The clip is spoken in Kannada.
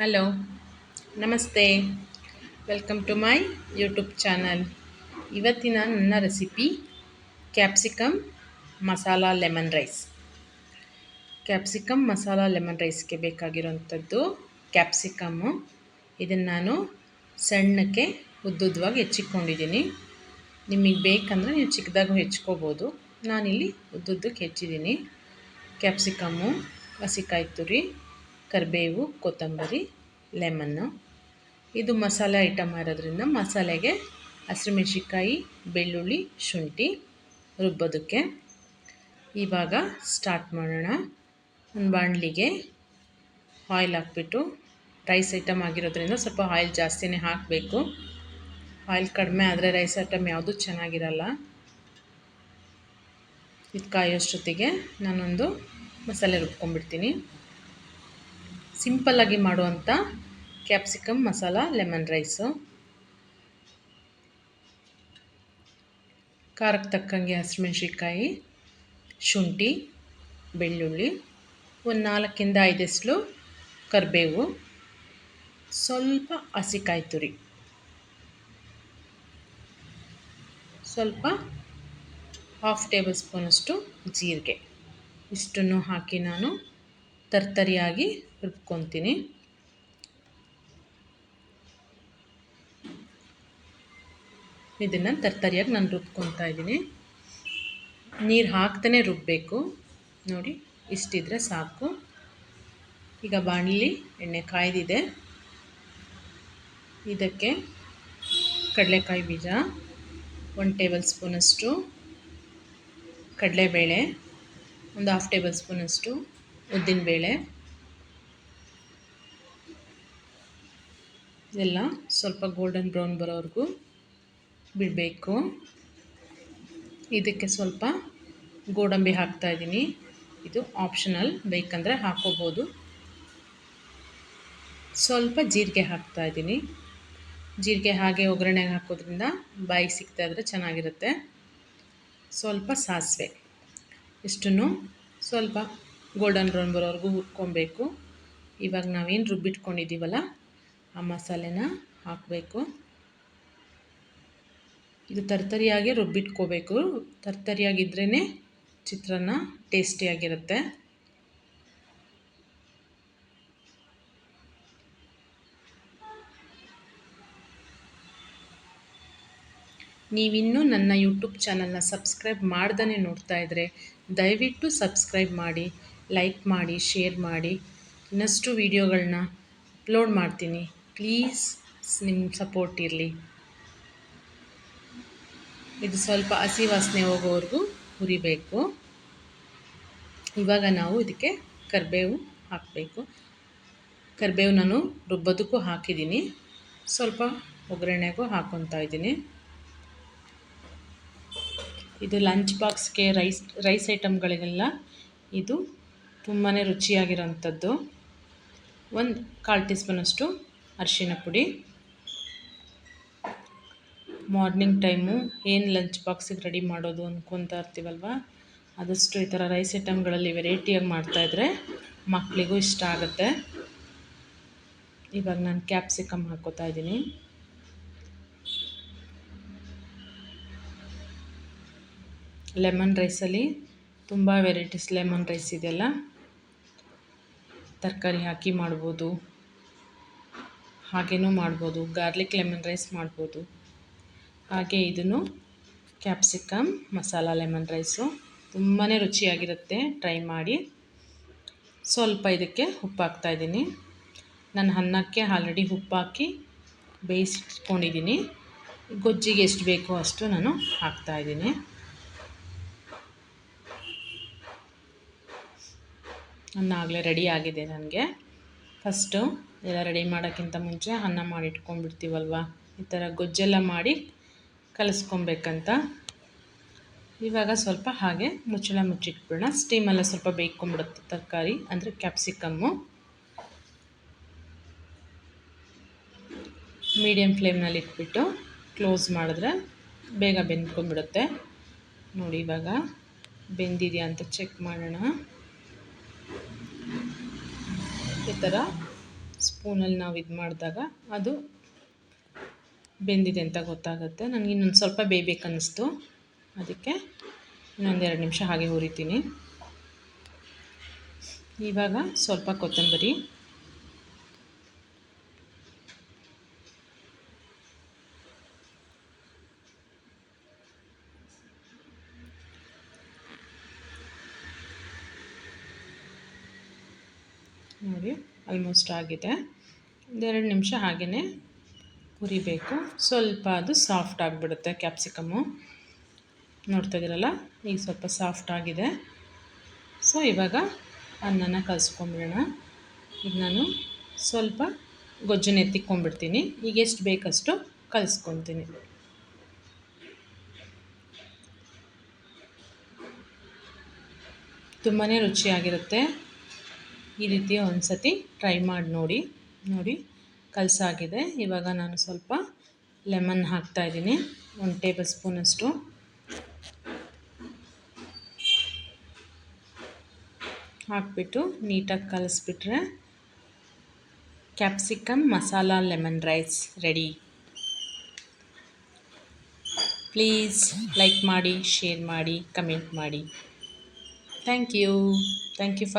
ಹಲೋ, ನಮಸ್ತೆ. Welcome to my YouTube channel. ಇವತ್ತಿನ ನನ್ನ recipe capsicum masala lemon rice. Capsicum masala lemon ರೈಸ್ಗೆ ಬೇಕಾಗಿರೋಂಥದ್ದು ಕ್ಯಾಪ್ಸಿಕಮ್ಮು. ಇದನ್ನು ನಾನು ಸಣ್ಣಕ್ಕೆ ಉದ್ದುದ್ದವಾಗಿ ಹೆಚ್ಚಿಕೊಂಡಿದ್ದೀನಿ. ನಿಮಗೆ ಬೇಕಂದರೆ ನೀವು ಚಿಕ್ಕದಾಗೂ ಹೆಚ್ಕೋಬೋದು ನಾನಿಲ್ಲಿ ಉದ್ದುದ್ದಕ್ಕೆ ಹೆಚ್ಚಿದ್ದೀನಿ. ಕ್ಯಾಪ್ಸಿಕಮ್ಮು, ಹಸಿಕಾಯಿ ತುರಿ ಕರಿಬೇವು, ಕೊತ್ತಂಬರಿ, ಲೆಮನ್ನು. ಇದು ಮಸಾಲೆ ಐಟಮ್ ಇರೋದ್ರಿಂದ ಮಸಾಲೆಗೆ ಹಸಿಮೆಣ್ಸಿಕಾಯಿ ಬೆಳ್ಳುಳ್ಳಿ, ಶುಂಠಿ ರುಬ್ಬೋದಕ್ಕೆ. ಇವಾಗ ಸ್ಟಾರ್ಟ್ ಮಾಡೋಣ. ಒಂದು ಬಾಣಲಿಗೆ ಆಯಿಲ್ ಹಾಕ್ಬಿಟ್ಟು ರೈಸ್ ಐಟಮ್ ಆಗಿರೋದ್ರಿಂದ ಸ್ವಲ್ಪ ಆಯಿಲ್ ಜಾಸ್ತಿನೇ ಹಾಕಬೇಕು. ಆಯಿಲ್ ಕಡಿಮೆ ಆದರೆ ರೈಸ್ ಐಟಮ್ ಯಾವುದೂ ಚೆನ್ನಾಗಿರಲ್ಲ. ಇದು ಕಾಯೋಷ್ಟೊತ್ತಿಗೆ ನಾನೊಂದು ಮಸಾಲೆ ರುಬ್ಕೊಂಡ್ಬಿಡ್ತೀನಿ. ಸಿಂಪಲ್ಲಾಗಿ ಮಾಡುವಂಥ ಕ್ಯಾಪ್ಸಿಕಮ್ ಮಸಾಲ, ಲೆಮನ್ ರೈಸು. ಖಾರಕ್ಕೆ ತಕ್ಕಂಗೆ ಹಸಿಮೆಣ್ಸಿಕಾಯಿ ಶುಂಠಿ, ಬೆಳ್ಳುಳ್ಳಿ, ಒಂದು ನಾಲ್ಕಿಂದ ಐದೆಸ್ಲು ಕರಿಬೇವು, ಸ್ವಲ್ಪ ಹಸಿಕಾಯಿ ತುರಿ. ಸ್ವಲ್ಪ ಹಾಫ್ ಟೇಬಲ್ ಸ್ಪೂನಷ್ಟು ಜೀರಿಗೆ. ಇಷ್ಟನ್ನು ಹಾಕಿ ನಾನು ತರ್ತರಿಯಾಗಿ ರುಬ್ಕೊತೀನಿ. ಇದನ್ನು ತರ್ತರಿಯಾಗಿ ನಾನು ರುಬ್ಕೊತಾ ಇದ್ದೀನಿ. ನೀರು ಹಾಕ್ತಾನೆ ರುಬ್ಬಬೇಕು ನೋಡಿ, ಇಷ್ಟಿದ್ರೆ ಸಾಕು. ಈಗ ಬಾಣಲಿ ಎಣ್ಣೆ ಕಾಯ್ದಿದೆ. ಇದಕ್ಕೆ ಕಡಲೆಕಾಯಿ ಬೀಜ ಒನ್ ಟೇಬಲ್ ಸ್ಪೂನಷ್ಟು ಕಡಲೆಬೇಳೆ, ಒಂದು ಹಾಫ್ ಟೇಬಲ್ ಸ್ಪೂನಷ್ಟು ಉದ್ದಿನಬೇಳೆ ಎಲ್ಲ ಸ್ವಲ್ಪ ಗೋಲ್ಡನ್ ಬ್ರೌನ್ ಬರೋವರೆಗೂ ಬಿಡಬೇಕು. ಇದಕ್ಕೆ ಸ್ವಲ್ಪ ಗೋಡಂಬಿ ಹಾಕ್ತಾಯಿದ್ದೀನಿ ಇದು ಆಪ್ಷನಲ್ ಬೇಕಂದರೆ ಹಾಕೋಬೋದು. ಸ್ವಲ್ಪ ಜೀರಿಗೆ ಹಾಕ್ತಾಯಿದ್ದೀನಿ ಜೀರಿಗೆ ಹಾಗೆ ಒಗ್ಗರಣೆಗೆ ಹಾಕೋದ್ರಿಂದ ಬಾಯಿಗೆ ಸಿಗ್ತಾಯಿದ್ರೆ ಚೆನ್ನಾಗಿರುತ್ತೆ. ಸ್ವಲ್ಪ ಸಾಸಿವೆ. ಇಷ್ಟನ್ನು ಸ್ವಲ್ಪ ಗೋಲ್ಡನ್ ಬ್ರೌನ್ ಬರೋವರೆಗೂ ಹುರ್ಕೊಬೇಕು. ಇವಾಗ ನಾವೇನು ರುಬ್ಬಿಟ್ಕೊಂಡಿದ್ದೀವಲ್ಲ, ಆ ಮಸಾಲೆನ ಹಾಕಬೇಕು. ಇದು ತರ್ತರಿಯಾಗಿ ರುಬ್ಬಿಟ್ಕೋಬೇಕು. ತರ್ತರಿಯಾಗಿದ್ರೇ ಚಿತ್ರಾನ್ನ ಟೇಸ್ಟಿಯಾಗಿರುತ್ತೆ. ನೀವಿನ್ನೂ ನನ್ನ ಯೂಟ್ಯೂಬ್ ಚಾನಲ್ನ ಸಬ್ಸ್ಕ್ರೈಬ್ ಮಾಡ್ದೇ ನೋಡ್ತಾ ಇದ್ದರೆ ದಯವಿಟ್ಟು ಸಬ್ಸ್ಕ್ರೈಬ್ ಮಾಡಿ. ಲೈಕ್ ಮಾಡಿ ಶೇರ್ ಮಾಡಿ, ಇನ್ನಷ್ಟು ವೀಡಿಯೋಗಳನ್ನ ಅಪ್ಲೋಡ್ ಮಾಡ್ತೀನಿ. ಪ್ಲೀಸ್ ನಿಮ್ಮ ಸಪೋರ್ಟ್ ಇರಲಿ. ಇದು ಸ್ವಲ್ಪ ಹಸಿ ವಾಸನೆ ಹೋಗೋವರೆಗೂ ಹುರಿಬೇಕು. ಇವಾಗ ನಾವು ಇದಕ್ಕೆ ಕರಿಬೇವು ಹಾಕಬೇಕು. ಕರಿಬೇವು ನಾನು ರುಬ್ಬೋದಕ್ಕೂ ಹಾಕಿದ್ದೀನಿ. ಸ್ವಲ್ಪ ಒಗ್ಗರಣೆಗೂ ಹಾಕ್ಕೊತಾ ಇದ್ದೀನಿ. ಇದು ಲಂಚ್ ಬಾಕ್ಸ್ಗೆ ರೈಸ್ ರೈಸ್ ಐಟಮ್ಗಳಿಗೆಲ್ಲ ಇದು ತುಂಬಾ ರುಚಿಯಾಗಿರೋಂಥದ್ದು ಒಂದು ಕಾಲು ಟೀ ಸ್ಪೂನಷ್ಟು ಅರಿಶಿನ ಪುಡಿ. ಮಾರ್ನಿಂಗ್ ಟೈಮು ಏನು ಲಂಚ್ ಬಾಕ್ಸಿಗೆ ರೆಡಿ ಮಾಡೋದು ಅಂದ್ಕೊತಾ ಇರ್ತೀವಲ್ವ? ಆದಷ್ಟು ಈ ಥರ ರೈಸ್ ಐಟಮ್ಗಳಲ್ಲಿ ವೆರೈಟಿಯಾಗಿ ಮಾಡ್ತಾಯಿದ್ರೆ ಮಕ್ಕಳಿಗೂ ಇಷ್ಟ ಆಗುತ್ತೆ. ಇವಾಗ ನಾನು ಕ್ಯಾಪ್ಸಿಕಮ್ ಹಾಕ್ಕೋತಾ ಇದ್ದೀನಿ. ಲೆಮನ್ ರೈಸಲ್ಲಿ ತುಂಬ ವೆರೈಟೀಸ್ ಲೆಮನ್ ರೈಸ್ ಇದೆಯಲ್ಲ? ತರಕಾರಿ ಹಾಕಿ ಮಾಡ್ಬೋದು. ಹಾಗೇನೂ ಮಾಡ್ಬೋದು. ಗಾರ್ಲಿಕ್ ಲೆಮನ್ ರೈಸ್ ಮಾಡ್ಬೋದು. ಹಾಗೆ ಇದನ್ನು ಕ್ಯಾಪ್ಸಿಕಮ್, ಮಸಾಲ ಲೆಮನ್ ರೈಸು ತುಂಬಾ ರುಚಿಯಾಗಿರುತ್ತೆ. ಟ್ರೈ ಮಾಡಿ. ಸ್ವಲ್ಪ ಇದಕ್ಕೆ ಉಪ್ಪು ಹಾಕ್ತಾಯಿದ್ದೀನಿ ನಾನು ಅನ್ನಕ್ಕೆ ಆಲ್ರೆಡಿ ಉಪ್ಪು ಹಾಕಿ ಬೇಯಿಸ್ಕೊಂಡಿದ್ದೀನಿ. ಗೊಜ್ಜಿಗೆ ಎಷ್ಟು ಬೇಕೋ ಅಷ್ಟು ನಾನು ಹಾಕ್ತಾಯಿದ್ದೀನಿ ಅನ್ನ ಆಗಲೇ ರೆಡಿ ಆಗಿದೆ ನನಗೆ. ಫಸ್ಟು ಎಲ್ಲ ರೆಡಿ ಮಾಡೋಕ್ಕಿಂತ ಮುಂಚೆ ಅನ್ನ ಮಾಡಿ ಇಟ್ಕೊಂಡ್ಬಿಡ್ತೀವಲ್ವ? ಈ ಥರ ಗೊಜ್ಜೆಲ್ಲ ಮಾಡಿ ಕಲಿಸ್ಕೊಬೇಕಂತ. ಇವಾಗ ಸ್ವಲ್ಪ ಹಾಗೆ ಮುಚ್ಚಳ ಮುಚ್ಚಿಟ್ಬಿಡೋಣ. ಸ್ಟೀಮೆಲ್ಲ ಸ್ವಲ್ಪ ಬೇಯ್ಕೊಂಬಿಡುತ್ತೆ ತರಕಾರಿ, ಅಂದರೆ ಕ್ಯಾಪ್ಸಿಕಮ್ಮು ಮೀಡಿಯಮ್ ಫ್ಲೇಮ್ನಲ್ಲಿ ಇಟ್ಬಿಟ್ಟು ಕ್ಲೋಸ್ ಮಾಡಿದ್ರೆ ಬೇಗ ಬೆಂದ್ಕೊಂಡ್ಬಿಡುತ್ತೆ. ನೋಡಿ ಇವಾಗ ಬೆಂದಿದೆಯಾ ಅಂತ ಚೆಕ್ ಮಾಡೋಣ. ಈ ಥರ ಸ್ಪೂನಲ್ಲಿ ನಾವು ಇದು ಮಾಡಿದಾಗ ಅದು ಬೆಂದಿದೆ ಅಂತ ಗೊತ್ತಾಗುತ್ತೆ. ನನಗೆ ಇನ್ನೊಂದು ಸ್ವಲ್ಪ ಬೇಯಬೇಕನ್ನಿಸ್ತು ಅದಕ್ಕೆ ಇನ್ನೊಂದೆರಡು ನಿಮಿಷ ಹಾಗೆ ಹುರಿತೀನಿ. ಇವಾಗ ಸ್ವಲ್ಪ ಕೊತ್ತಂಬರಿ. ನೋಡಿ ಆಲ್ಮೋಸ್ಟ್ ಆಗಿದೆ. ಒಂದೆರಡು ನಿಮಿಷ ಹಾಗೆಯೇ ಹುರಿಬೇಕು. ಸ್ವಲ್ಪ ಅದು ಸಾಫ್ಟ್ ಆಗಿಬಿಡುತ್ತೆ ಕ್ಯಾಪ್ಸಿಕಮ್ಮು ನೋಡ್ತಾ ಇದ್ದೀರಲ್ಲ ಈಗ ಸ್ವಲ್ಪ ಸಾಫ್ಟ್ ಆಗಿದೆ. ಸೊ ಇವಾಗ ಅನ್ನನ ಕಲಿಸ್ಕೊಂಬಿಡೋಣ. ಈಗ ನಾನು ಸ್ವಲ್ಪ ಗೊಜ್ಜನ್ನ ಎತ್ತಿಕ್ಕೊಂಡ್ಬಿಡ್ತೀನಿ ಈಗ ಎಷ್ಟು ಬೇಕಷ್ಟು ಕಲಿಸ್ಕೊತೀನಿ. ತುಂಬಾ ರುಚಿಯಾಗಿರುತ್ತೆ. ಈ ರೀತಿ ಒಂದು ಸತಿ ಟ್ರೈ ಮಾಡಿ ನೋಡಿ ನೋಡಿ. ಕಲಸಾಗಿದೆ. ಇವಾಗ ನಾನು ಸ್ವಲ್ಪ ಲೆಮನ್ ಹಾಕ್ತಾಯಿದ್ದೀನಿ ಒಂದು ಟೇಬಲ್ ಸ್ಪೂನಷ್ಟು ಹಾಕ್ಬಿಟ್ಟು ನೀಟಾಗಿ ಕಲಿಸ್ಬಿಟ್ರೆ capsicum masala lemon rice ready please like ಮಾಡಿ ಶೇರ್ ಮಾಡಿ ಕಮೆಂಟ್ ಮಾಡಿ. Thank you thank you for